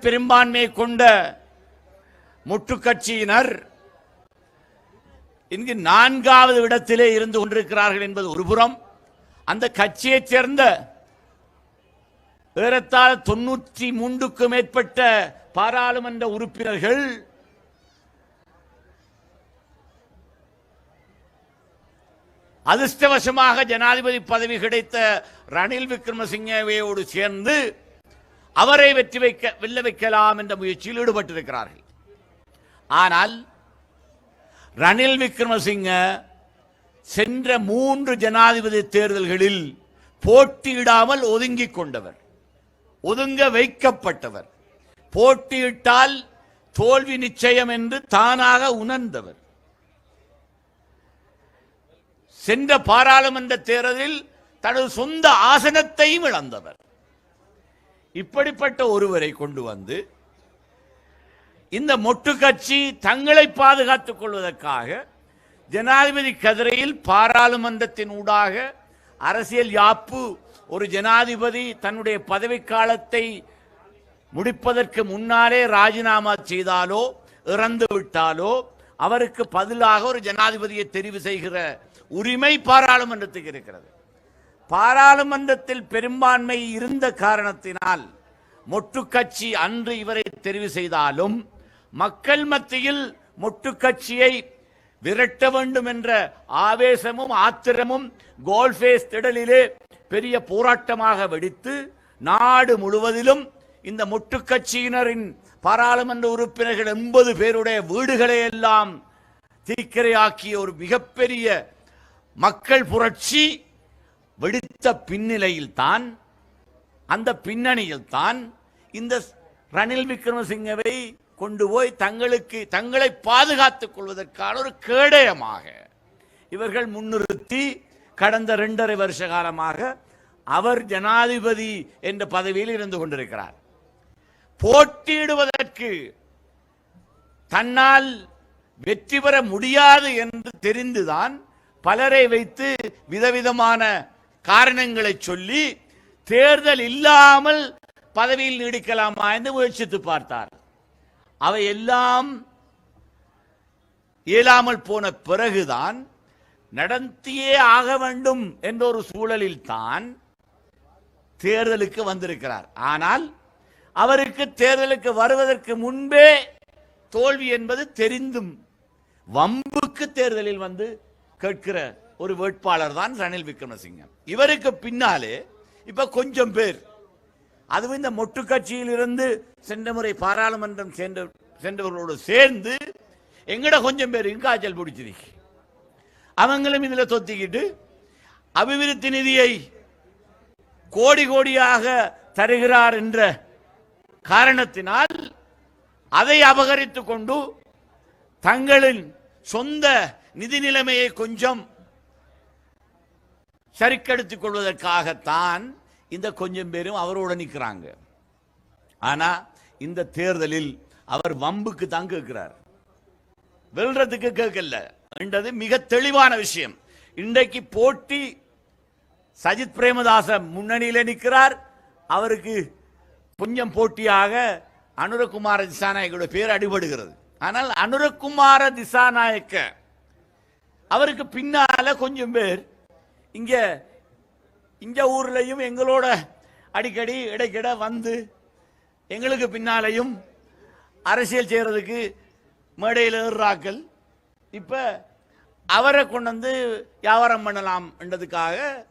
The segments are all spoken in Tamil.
பெரும்பான்மை கொண்ட முட்டு கட்சியினர் இங்கு நான்காவது இடத்திலே இருந்து கொண்டிருக்கிறார்கள் என்பது ஒருபுறம் அந்த கட்சியைச் சேர்ந்த ஏறத்தாழ தொன்னூற்றி மூன்றுக்கும் மேற்பட்ட பாராளுமன்ற உறுப்பினர்கள் அதிர்ஷ்டவசமாக ஜனாதிபதி பதவி கிடைத்த ரணில் விக்ரமசிங்கவையோடு சேர்ந்து அவரை வெற்றி வைக்க வெல்ல வைக்கலாம் என்ற முயற்சியில் ஈடுபட்டிருக்கிறார்கள். ஆனால் ரணில் விக்ரமசிங்க சென்ற மூன்று ஜனாதிபதி தேர்தல்களில் போட்டியிடாமல் ஒதுங்கிக் கொண்டவர் ஒதுங்க வைக்கப்பட்டவர். போட்டியிட்டால் தோல்வி நிச்சயம் என்று தானாக உணர்ந்தவர். சென்ற பாராளுமன்ற தேர்தலில் தனது சொந்த ஆசனத்தையும் இழந்தவர். இப்படிப்பட்ட ஒருவரை கொண்டு வந்து இந்த மொட்டு கட்சி தங்களை பாதுகாத்துக் கொள்வதற்காக ஜனாதிபதி கதிரையில் பாராளுமன்றத்தின் ஊடாக அரசியல் யாப்பு ஒரு ஜனாதிபதி தன்னுடைய பதவிக்காலத்தை முடிப்பதற்கு முன்னாலே ராஜினாமா செய்தாலோ இறந்து விட்டாலோ அவருக்கு பதிலாக ஒரு ஜனாதிபதியை தெரிவு செய்கிற உரிமை பாராளுமன்றத்துக்கு இருக்கிறது. பாராளுமன்றத்தில் பெரும்பான்மை இருந்த காரணத்தினால் மொட்டுக்கட்சி அன்று இவரை தெரிவு செய்தாலும் மக்கள் மத்தியில் மொட்டுக்கட்சியை விரட்ட வேண்டும் என்ற ஆவேசமும் ஆத்திரமும் கோல்ஃபேஸ் திடலிலே பெரிய போராட்டமாக வெடித்து நாடு முழுவதிலும் இந்த மொட்டுக்கட்சியினரின் பாராளுமன்ற உறுப்பினர்கள் எண்பது பேருடைய வீடுகளை எல்லாம் தீக்கிரையாக்கிய ஒரு மிகப்பெரிய மக்கள் புரட்சி வெடித்த பின்னிலையில் தான் அந்த பின்னணியில் தான் இந்த ரணில் விக்ரமசிங்கவை கொண்டு போய் தங்களுக்கு தங்களை பாதுகாத்துக் கொள்வதற்கான ஒரு கேடயமாக இவர்கள் முன்னிறுத்தி கடந்த இரண்டரை வருஷ காலமாக அவர் ஜனாதிபதி என்ற பதவியில் இருந்து கொண்டிருக்கிறார். போட்டியிடுவதற்கு தன்னால் வெற்றி பெற முடியாது என்று தெரிந்துதான் பலரை வைத்து விதவிதமான காரணங்களை சொல்லி தேர்தல் இல்லாமல் பதவியில் நீடிக்கலாமா என்று முயற்சித்து பார்த்தார். அவை எல்லாம் இயலாமல் போன பிறகுதான் நடத்தியே ஆக வேண்டும் என்ற ஒரு சூழலில் தான் தேர்தலுக்கு வந்திருக்கிறார். ஆனால் அவருக்கு தேர்தலுக்கு வருவதற்கு முன்பே தோல்வி என்பது தெரிந்தும் வம்புக்கு தேர்தலில் வந்து கேட்கிற ஒரு வேட்பாளர் தான் ரணில் விக்ரமசிங்கம் இவருக்கு பின்னாலே இப்ப கொஞ்சம் பேர். அதுவும் இந்த மொட்டு கட்சியில் இருந்து சென்ற முறை பாராளுமன்றம் சென்ற சென்றவர்களோடு சேர்ந்து எங்கட கொஞ்சம் பேர் காய்ச்சல் பிடிச்சிருக்கு. அவங்களும் இதில் தொத்திக்கிட்டு அபிவிருத்தி நிதியை கோடி கோடியாக தருகிறார் என்ற காரணத்தினால் அதை அபகரித்து கொண்டு தங்களின் சொந்த நிதி நிலைமையை கொஞ்சம் சறுக்கெடுத்துக் கொள்வதற்காகத்தான் இந்த கொஞ்சம் பேரும் அவரோட நிற்கிறாங்க ஆனா இந்த தேர்தலில் அவர் வம்புக்கு தான் கேட்கிறார். வெல்றதுக்கு கேட்கல. என்றது மிக தெளிவான விஷயம். இன்றைக்கு போட்டி சஜித் பிரேமதாச முன்னணியில் நிற்கிறார் அவருக்கு கொஞ்சம் போட்டியாக அனுரகுமார திசாநாயக்கோட பேர் அடிபடுகிறது. ஆனால் அனுரகுமார திசாநாயக்க அவருக்கு பின்னால கொஞ்சம் பேர் இங்க இந்த ஊர்லயும் எங்களோட அடிக்கடி இடைக்கிட வந்து எங்களுக்கு பின்னாலையும் அரசியல் செய்யறதுக்கு மேடையில் ஏறுறாக்கள் இப்ப அவரை கொண்டு வந்து வியாபாரம் பண்ணலாம் என்றதுக்காக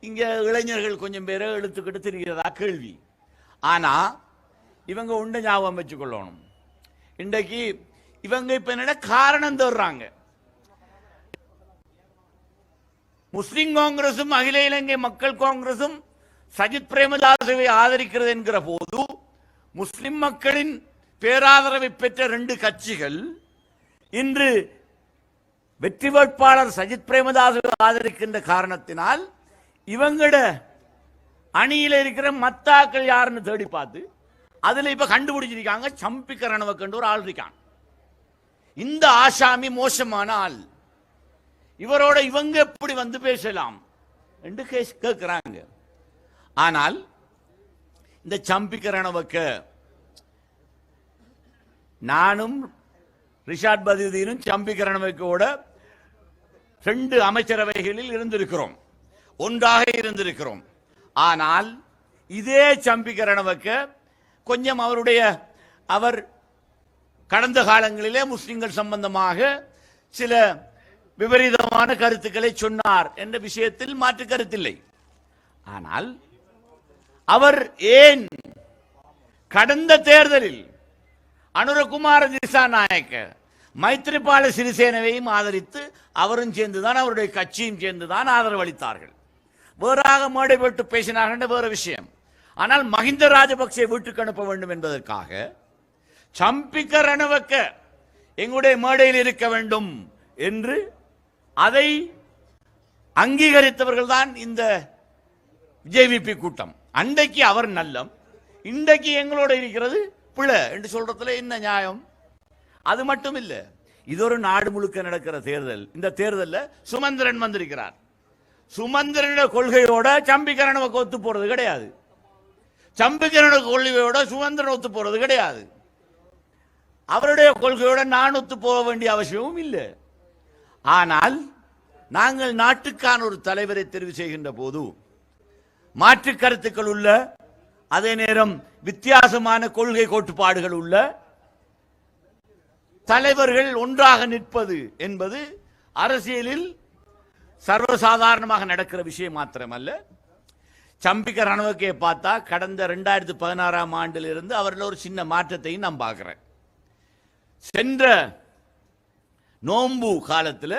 இங்க இளைஞர்கள் கொஞ்சம் பேரை இழுத்துக்கிட்டு திரிகிறதா கேள்வி. ஆனா இவங்க உண்டு ஞாபகம் வச்சுக்கொள்ளணும். இன்றைக்கு இவங்க இப்ப என்ன காரணம் தர்றாங்க முஸ்லிம் காங்கிரசும் அகில இலங்கை மக்கள் காங்கிரசும் சஜித் பிரேமதாசவை ஆதரிக்கிறது என்கிற போது முஸ்லிம் மக்களின் பேராதரவை பெற்ற ரெண்டு கட்சிகள் இன்று வெற்றி வேட்பாளர் சஜித் பிரேமதாசவை ஆதரிக்கின்ற காரணத்தினால் இவங்கட அணியில் இருக்கிற மத்தாக்கள் யாருன்னு தேடி பார்த்து அதில் இப்போ கண்டுபிடிச்சிருக்காங்க. சம்பிக்க ரணவக்கண்டு ஒரு ஆள் இருக்கான். இந்த ஆசாமி மோசமான ஆள். இவரோட இவங்க எப்படி வந்து பேசலாம்? என்று கேட்கிறாங்க ஆனால் இந்த சம்பிக்க நானும் ரிஷாட் பதிதீனும் சம்பிகரணமைக்கோட ரெண்டு அமைச்சரவைகளில் இருந்திருக்கிறோம். ஒன்றாக இருந்திருக்கிறோம். ஆனால் இதே சம்பிகரணவக்க கொஞ்சம் அவருடைய அவர் கடந்த காலங்களிலே முஸ்லிம்கள் சம்பந்தமாக சில விபரீதமான கருத்துக்களை சொன்னார் என்ற விஷயத்தில் மாற்று கருத்தில்லை. ஆனால் அவர் ஏன் கடந்த தேர்தலில் அனுரகுமார திசாநாயக்க மைத்ரிபால சிறிசேனவையும் ஆதரித்து அவரும் சேர்ந்துதான் அவருடைய கட்சியும் சேர்ந்துதான் ஆதரவு அளித்தார்கள். வேறாக மேடைப்பட்டு பேசினார்கள் வேறு விஷயம். ஆனால் மஹிந்த ராஜபக்சே வீட்டுக்கு அனுப்ப வேண்டும் என்பதற்காக சம்பிக்க ரணவக்க எங்களுடைய மேடையில் இருக்க வேண்டும் என்று அதை அங்கீகரித்தவர்கள் தான் இந்த ஜேவிபி கூட்டம். அன்றைக்கு அவர் நல்லம் இன்றைக்கு எங்களோட இருக்கிறது பிள்ளை என்று சொல்றதுல என்ன நியாயம்? அது மட்டும் இல்லை இது ஒரு நாடு முழுக்க நடக்கிற தேர்தல். இந்த தேர்தலில் சுமந்திரன் வந்திருக்கிறார். சுமந்திரனோட கொள்கையோட சம்பிக்கரணவுக்கு ஒத்து போறது கிடையாது. சம்பிக்கரனோட கொள்கையோட சுமந்திரன் ஒத்து போறது கிடையாது. அவருடைய கொள்கையோட நான் ஒத்து போக வேண்டிய அவசியமும் இல்லை. ஆனால் நாங்கள் நாட்டுக்கான ஒரு தலைவரை தெரிவு செய்கின்ற போது மாற்று கருத்துக்கள் உள்ள அதே நேரம் வித்தியாசமான கொள்கை கோட்பாடுகள் உள்ள தலைவர்கள் ஒன்றாக நிற்பது என்பது அரசியலில் சர்வசாதாரணமாக நடக்கிற விஷயம் மாத்திரமல்ல. சம்பிக்க ரணவக்கே பார்த்தா கடந்த ரெண்டாயிரத்தி பதினாறாம் ஆண்டிலிருந்து அவரில் ஒரு சின்ன மாற்றத்தையும் நான் பார்க்குறேன். சென்ற நோம்பு காலத்தில்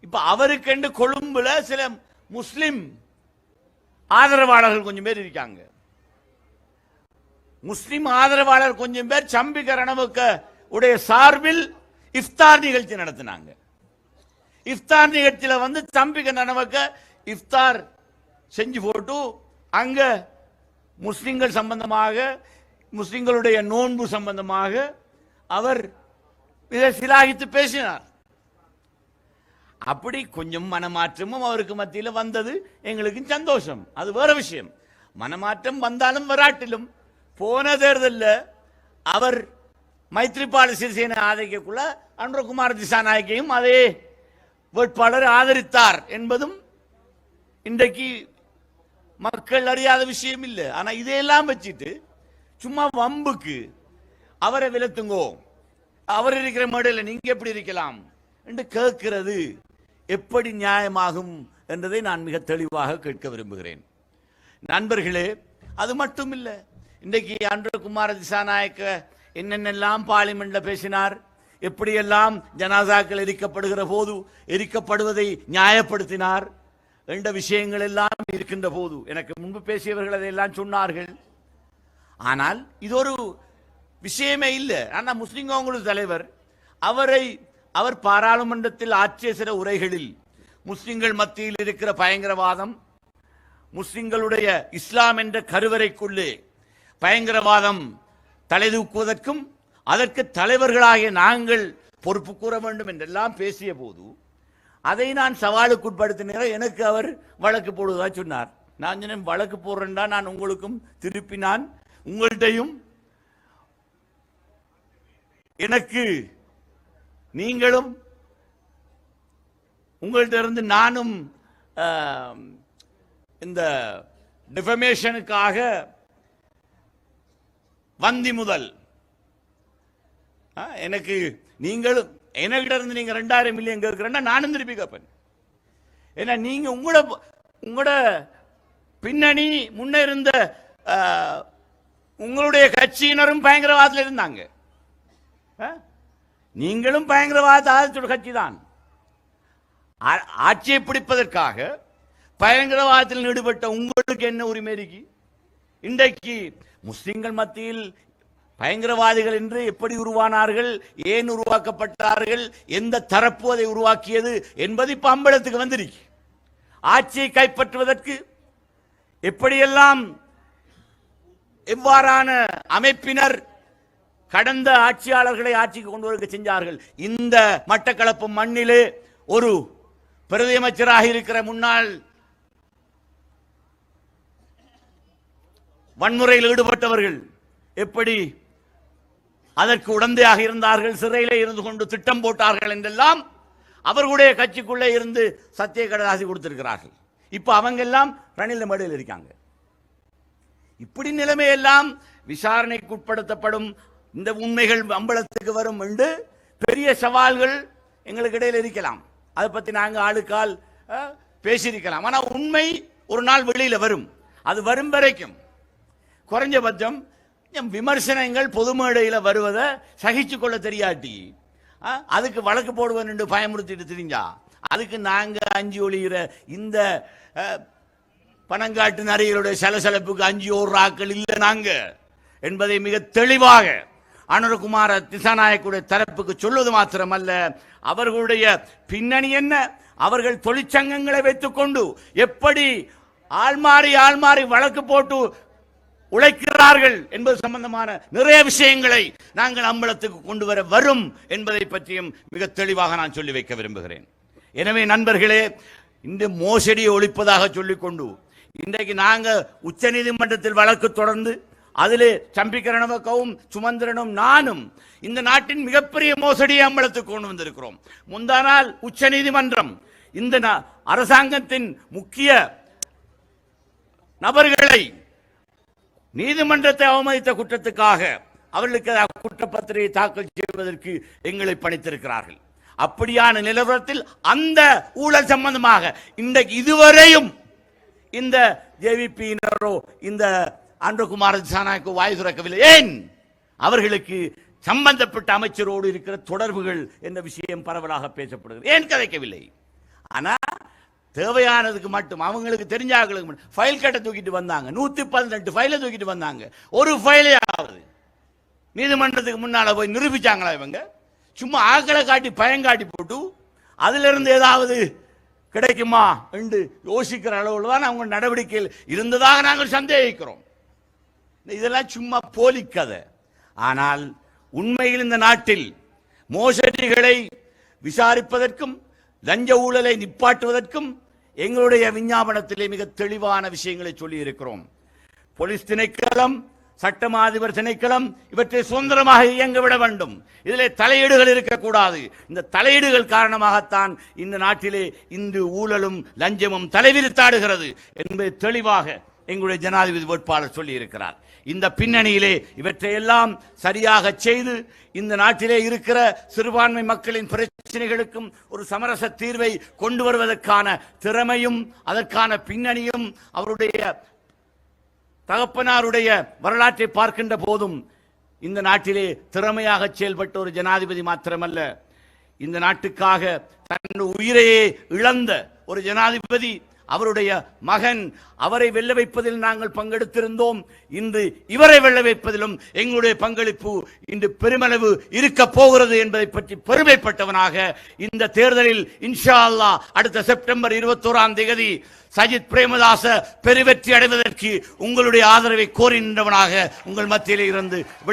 இப்ப அவருக்கென்று கொழும்புல சில முஸ்லிம் ஆதரவாளர்கள் கொஞ்சம் பேர் இருக்காங்க. முஸ்லிம் ஆதரவாளர் கொஞ்சம் பேர் சம்பிக்க ரணவுக்க உடைய சார்பில் இஃப்தார் நிகழ்ச்சி நடத்தினாங்க. இஃப்தார் நிகழ்ச்சியில வந்து சம்பிக்க ரணவக்க இஃப்தார் செஞ்சு போட்டு அங்க முஸ்லிம்கள் சம்பந்தமாக முஸ்லிம்களுடைய நோன்பு சம்பந்தமாக அவர் இதை சிலாகித்து பேசினார். அப்படி கொஞ்சம் மனமாற்றமும் அவருக்கு மத்தியில் வந்தது எங்களுக்கு சந்தோஷம். அது வேற விஷயம். மனமாற்றம் வந்தாலும் வராட்டிலும் போன தேர்தலில் அவர் மைத்ரிபால சிறிசேன ஆதரிக்கக்குள்ள அனுரகுமார் திசாநாயக்கையும் அதே வேட்பாளர் ஆதரித்தார் என்பதும் இன்றைக்கு மக்கள் அறியாத விஷயம் இல்லை. ஆனா இதையெல்லாம் வச்சுட்டு சும்மா வம்புக்கு அவரை விலத்துங்கோ. அவர் இருக்கிற மேடையில் நீங்க எப்படி இருக்கலாம் என்று கேட்கிறது. எப்படி நியாயமாகும் என்றதை நான் மிக தெளிவாக கேட்க விரும்புகிறேன். நண்பர்களே அது மட்டும் இல்லை இன்றைக்கு அன்றகுமார திசாநாயக்க என்னென்னெல்லாம் பார்லிமெண்ட்ல பேசினார் எப்படியெல்லாம் ஜனாசாக்கள் எரிக்கப்படுகிற போது எரிக்கப்படுவதை நியாயப்படுத்தினார் என்ற விஷயங்கள் எல்லாம் இருக்கின்ற போது. எனக்கு முன்பு பேசியவர்கள் அதையெல்லாம் சொன்னார்கள். ஆனால் இது ஒரு விஷயமே இல்லை. ஆனால் முஸ்லிம் காங்கிரஸ் தலைவர் அவரை அவர் பாராளுமன்றத்தில் ஆற்றிய சில உரைகளில் முஸ்லிம்கள் மத்தியில் இருக்கிற பயங்கரவாதம் முஸ்லிம்களுடைய இஸ்லாம் என்ற கருவறைக்குள்ளே பயங்கரவாதம் தலைதூக்குவதற்கும் அதற்கு தலைவர்களாகிய நாங்கள் பொறுப்பு கூற வேண்டும் என்றெல்லாம் பேசிய போது அதை நான் சவாலுக்குட்படுத்தின எனக்கு அவர் வழக்கு போடுவதா சொன்னார். நான் சொன்னேன் வழக்கு போடுறேன்டா நான் உங்களுக்கும் திருப்பி நான் உங்கள்கிட்டையும் எனக்கு நீங்களும் உங்கள்கிட்ட இருந்து நானும் இந்த டிஃபமேஷனுக்காக வந்தி முதல். எனக்கு நீங்களும் என்கிட்ட இருந்து நீங்க ரெண்டாயிரம் மில்லியன் கேட்கிறேன்னா நானும் திருப்பி கேட்பேன். ஏன்னா நீங்க உங்களோட உங்களோட பின்னணி முன்ன இருந்த உங்களுடைய கட்சியினரும் பயங்கரவாதத்தில் இருந்தாங்க. நீங்களும் பயங்கரவாத ஆதரவு கட்சி தான் ஆட்சியை பிடிப்பதற்காக பயங்கரவாதத்தில் ஈடுபட்ட உங்களுக்கு என்ன உரிமை இருக்கு? இன்றைக்கு முஸ்லிம்கள் மத்தியில் பயங்கரவாதிகள் என்று எப்படி உருவானார்கள்? ஏன் உருவாக்கப்பட்டார்கள்? எந்த தரப்பு அதை உருவாக்கியது என்பது இப்ப அம்பலத்துக்கு வந்திருக்கு. ஆட்சியை கைப்பற்றுவதற்கு எப்படியெல்லாம் எவ்வாறான அமைப்பினர் கடந்த ஆட்சியாளர்களை ஆட்சிக்கு கொண்டு வருக செஞ்சார்கள். இந்த மட்டக்களப்பு மண்ணிலே ஒரு பிரதி அமைச்சராக இருக்கிற முன்னாள் வன்முறையில் ஈடுபட்டவர்கள் எப்படி அதற்கு உடந்தையாக இருந்தார்கள் சிறையிலே இருந்து கொண்டு திட்டம் போட்டார்கள் என்றெல்லாம் அவர்களுடைய கட்சிக்குள்ளே இருந்து சத்திய கடதாசி கொடுத்திருக்கிறார்கள். இப்ப அவங்க எல்லாம் ரணில் மேடையில் இருக்காங்க. இப்படி நிலைமையெல்லாம் விசாரணைக்கு உட்படுத்தப்படும் இந்த உண்மைகள் அம்பலத்துக்கு வரும் என்று பெரிய சவால்கள் எங்களுக்கு இடையில் இருக்கலாம். அதை பற்றி நாங்கள் ஆளுக்கால் பேசியிருக்கலாம். ஆனால் உண்மை ஒரு நாள் வெளியில் வரும். அது வரும் வரைக்கும். குறைஞ்சபட்சம் எம் விமர்சனங்கள் பொது மேடையில் வருவதை சகிச்சு கொள்ள தெரியாட்டி ஆ, அதுக்கு வழக்கு போடுவேன் என்று பயமுறுத்திட்டு தெரிஞ்சா அதுக்கு நாங்கள் அஞ்சு ஒளிகிற இந்த பணங்காட்டு நரிகளுடைய சலசலப்புக்கு அஞ்சு ஆக்கள் இல்லை நாங்கள் என்பதை மிக தெளிவாக அனுரகுமார திசாநாயக்குடைய தரப்புக்கு சொல்வது மாத்திரமல்ல. அவர்களுடைய பின்னணி என்ன? அவர்கள் தொழிற்சங்கங்களை வைத்துக்கொண்டு எப்படி ஆள்மாறி ஆள்மாறி வழக்கு போட்டு உழைக்கிறார்கள் என்பது சம்பந்தமான நிறைய விஷயங்களை நாங்கள் அம்பலத்துக்கு கொண்டு வர வரும் என்பதை பற்றியும் மிக தெளிவாக நான் சொல்லி வைக்க விரும்புகிறேன். எனவே நண்பர்களே இந்த மோசடியை ஒழிப்பதாக சொல்லிக்கொண்டு இன்றைக்கு நாங்க உச்சநீதிமன்றத்தில் வழக்கு தொடர்ந்து அதிலே சம்பிக்கரணவக்கவும் சுமந்திரனும் நானும் இந்த நாட்டின் மிகப்பெரிய மோசடியை அம்பலத்துக்கு கொண்டு வந்திருக்கிறோம். முந்தா நாள் உச்சநீதிமன்றம் இந்த அரசாங்கத்தின் முக்கிய நபர்களை நீதிமன்றத்தை அவமதித்த குற்றத்துக்காக அவர்களுக்கு குற்றப்பத்திரிகை தாக்கல் செய்வதற்கு எங்களை பணித்திருக்கிறார்கள். அப்படியான நிலவரத்தில் அந்த ஊழல் சம்பந்தமாக இன்றைக்கு இதுவரையும் இந்த ஜேவிபியினரோ இந்த அன்றகுமார திசானாக்கு வாய் திறக்கவில்லை. ஏன்? அவர்களுக்கு சம்பந்தப்பட்ட அமைச்சரோடு இருக்கிற தொடர்புகள் என்ற விஷயம் பரவலாக பேசப்படுகிறது. ஏன் கதைக்கவில்லை? ஆனால் தேவையானதுக்கு மட்டும் அவங்களுக்கு தெரிஞ்சாங்களுக்கு மட்டும் ஃபைல் கட்ட தூக்கிட்டு வந்தாங்க. நூற்றி பதினெட்டு ஃபைலை தூக்கிட்டு வந்தாங்க. ஒரு ஃபைலே ஆகுது நீதிமன்றத்துக்கு முன்னால் போய் நிரூபிச்சாங்களா இவங்க? சும்மா ஆக்களை காட்டி பயங்காட்டி போட்டு அதிலிருந்து ஏதாவது கிடைக்குமா என்று யோசிக்கிற அளவில் தான் அவங்க நடவடிக்கையில் இருந்ததாக நாங்கள் சந்தேகிக்கிறோம். இதெல்லாம் சும்மா போலி கதை. ஆனால் உண்மையில் இந்த நாட்டில் மோசடிகளை விசாரிப்பதற்கும் லஞ்ச ஊழலை நிப்பாட்டுவதற்கும் எங்களுடைய விஞ்ஞாபனத்திலே மிக தெளிவான விஷயங்களை சொல்லி இருக்கிறோம் போலீஸ் திணைக்களம் சட்டமா அதிபர் திணைக்களம் இவற்றை சுதந்திரமாக இயங்க விட வேண்டும். இதிலே தலையீடுகள் இருக்கக்கூடாது. இந்த தலையீடுகள் காரணமாகத்தான் இந்த நாட்டிலே இன்று ஊழலும் லஞ்சமும் தலைவிரித்தாடுகிறது என்பது தெளிவாக எங்களுடைய ஜனாதிபதி வேட்பாளர் சொல்லியிருக்கிறார். இந்த பின்னணியிலே இவற்றையெல்லாம் சரியாக செய்து இந்த நாட்டிலே இருக்கிற சிறுபான்மை மக்களின் பிரச்சனைகளுக்கும் ஒரு சமரச தீர்வை கொண்டு வருவதற்கான திறமையும் அதற்கான பின்னணியும் அவருடைய தகப்பனாருடைய வரலாற்றை பார்க்கின்ற போதும் இந்த நாட்டிலே திறமையாக செயல்பட்ட ஒரு ஜனாதிபதி மாத்திரமல்ல. இந்த நாட்டுக்காக தன் உயிரையே இழந்த ஒரு ஜனாதிபதி அவருடைய மகன் அவரை வெல்ல வைப்பதில் நாங்கள் பங்கெடுத்திருந்தோம். இன்று இவரை வெல்ல வைப்பதிலும் எங்களுடைய பங்களிப்பு இன்று பெருமளவு இருக்க போகிறது என்பதை பற்றி பெருமைப்பட்டவனாக இந்த தேர்தலில் இன்ஷா அல்லா அடுத்த செப்டம்பர் இருபத்தோராம் தேதி சஜித் பிரேமதாச பெருவெற்றி அடைவதற்கு உங்களுடைய ஆதரவை கோரி நின்றவனாக உங்கள் மத்தியில் இருந்து விடை